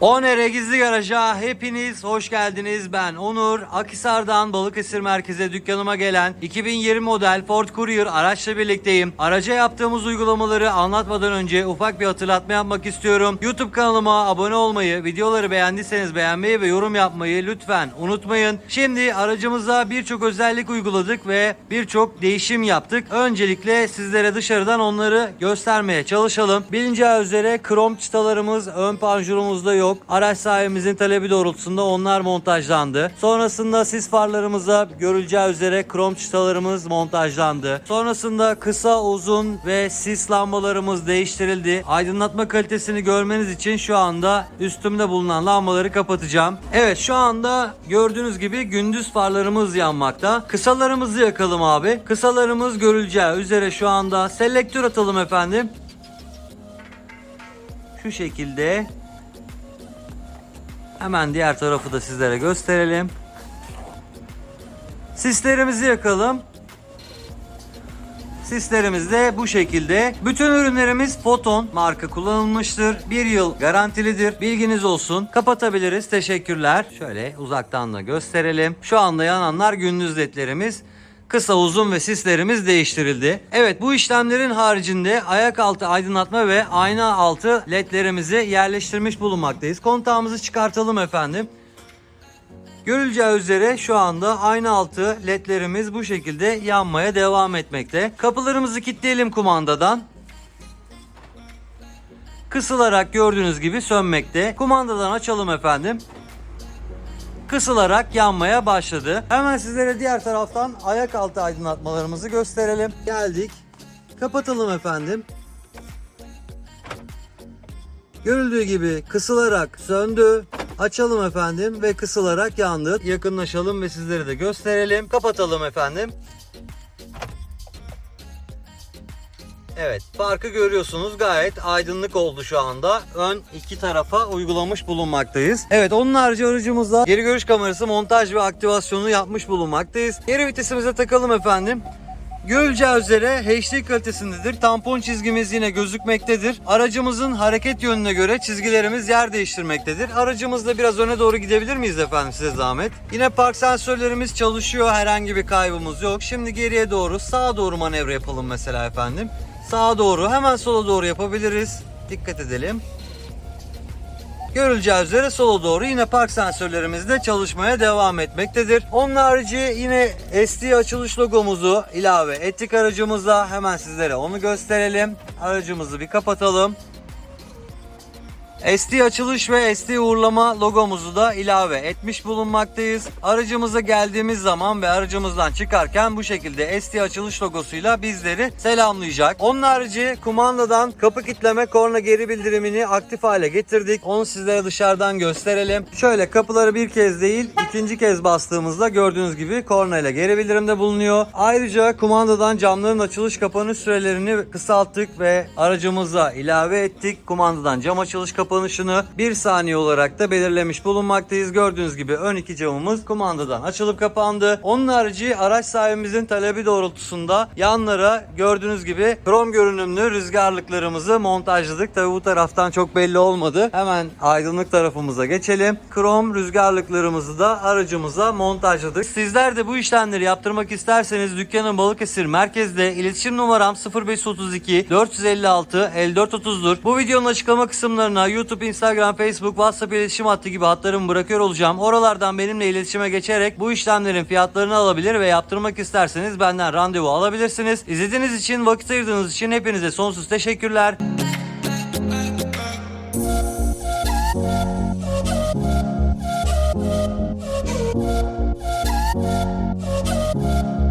Onere Gizli Garaj'a hepiniz hoş geldiniz. Ben Onur. Akhisar'dan Balıkesir merkeze dükkanıma gelen 2020 model Ford Courier araçla birlikteyim. Araca yaptığımız uygulamaları anlatmadan önce ufak bir hatırlatma yapmak istiyorum. YouTube kanalıma abone olmayı, videoları beğendiyseniz beğenmeyi ve yorum yapmayı lütfen unutmayın. Şimdi aracımıza birçok özellik uyguladık ve birçok değişim yaptık. Öncelikle sizlere dışarıdan onları göstermeye çalışalım. Bilineceği üzere krom çıtalarımız ön panjurumuzda yok. Araç sahibimizin talebi doğrultusunda onlar montajlandı. Sonrasında sis farlarımıza görüleceği üzere krom çıtalarımız montajlandı. Sonrasında kısa, uzun ve sis lambalarımız değiştirildi. Aydınlatma kalitesini görmeniz için şu anda üstümde bulunan lambaları kapatacağım. Evet şu anda gördüğünüz gibi gündüz farlarımız yanmakta. Kısalarımızı yakalım abi. Kısalarımız görüleceği üzere şu anda selektör atalım efendim. Şu şekilde Hemen diğer tarafı da sizlere gösterelim. Sislerimizi yakalım. Sislerimiz de bu şekilde. Bütün ürünlerimiz Foton marka kullanılmıştır. Bir yıl garantilidir. Bilginiz olsun. Kapatabiliriz. Teşekkürler. Şöyle uzaktan da gösterelim. Şu anda yananlar gündüz ledlerimiz. Kısa uzun ve sislerimiz değiştirildi. Evet bu işlemlerin haricinde ayak altı aydınlatma ve ayna altı ledlerimizi yerleştirmiş bulunmaktayız. Kontağımızı çıkartalım efendim. Görüleceği üzere şu anda ayna altı ledlerimiz bu şekilde yanmaya devam etmekte. Kapılarımızı kilitleyelim kumandadan. Kısılarak gördüğünüz gibi sönmekte. Kumandadan açalım efendim. Kısılarak yanmaya başladı. Hemen sizlere diğer taraftan ayak altı aydınlatmalarımızı gösterelim. Geldik. Kapatalım efendim. Görüldüğü gibi kısılarak söndü. Açalım efendim ve kısılarak yandı. Yakınlaşalım ve sizlere de gösterelim. Kapatalım efendim. Evet farkı görüyorsunuz gayet aydınlık oldu şu anda. Ön iki tarafa uygulamış bulunmaktayız. Evet onun harici aracımızda geri görüş kamerası montaj ve aktivasyonu yapmış bulunmaktayız. Geri vitesimize takalım efendim. Görüleceği üzere HD kalitesindedir. Tampon çizgimiz yine gözükmektedir. Aracımızın hareket yönüne göre çizgilerimiz yer değiştirmektedir. Aracımızla biraz öne doğru gidebilir miyiz efendim size zahmet? Yine park sensörlerimiz çalışıyor. Herhangi bir kaybımız yok. Şimdi geriye doğru sağa doğru manevra yapalım mesela efendim. Sağa doğru hemen sola doğru yapabiliriz. Dikkat edelim. Görüleceği üzere sola doğru yine park sensörlerimiz de çalışmaya devam etmektedir. Onun harici yine SD açılış logomuzu ilave ettik aracımıza. Hemen sizlere onu gösterelim. Aracımızı bir kapatalım. SD açılış ve SD uğurlama logomuzu da ilave etmiş bulunmaktayız. Aracımıza geldiğimiz zaman ve aracımızdan çıkarken bu şekilde SD açılış logosuyla bizleri selamlayacak. Onun harici kumandadan kapı kitleme korna geri bildirimini aktif hale getirdik. Onu sizlere dışarıdan gösterelim. Şöyle kapıları bir kez değil ikinci kez bastığımızda gördüğünüz gibi korna ile geri bildirimde bulunuyor. Ayrıca kumandadan camların açılış kapanış sürelerini kısalttık ve aracımıza ilave ettik. Kumandadan cam açılış kapanışını 1 saniye olarak da belirlemiş bulunmaktayız. Gördüğünüz gibi ön iki camımız kumandadan açılıp kapandı. Onun harici araç sahibimizin talebi doğrultusunda yanlara gördüğünüz gibi krom görünümlü rüzgarlıklarımızı montajladık. Tabi bu taraftan çok belli olmadı. Hemen aydınlık tarafımıza geçelim. Krom rüzgarlıklarımızı da aracımıza montajladık. Sizler de bu işlemleri yaptırmak isterseniz dükkanın Balıkesir merkezde iletişim numaram 0532 456 5430'dur. Bu videonun açıklama kısımlarına YouTube, Instagram, Facebook, WhatsApp iletişim hattı gibi hatlarımı bırakıyor olacağım. Oralardan benimle iletişime geçerek bu işlemlerin fiyatlarını alabilir ve yaptırmak isterseniz benden randevu alabilirsiniz. İzlediğiniz için, vakit ayırdığınız için hepinize sonsuz teşekkürler.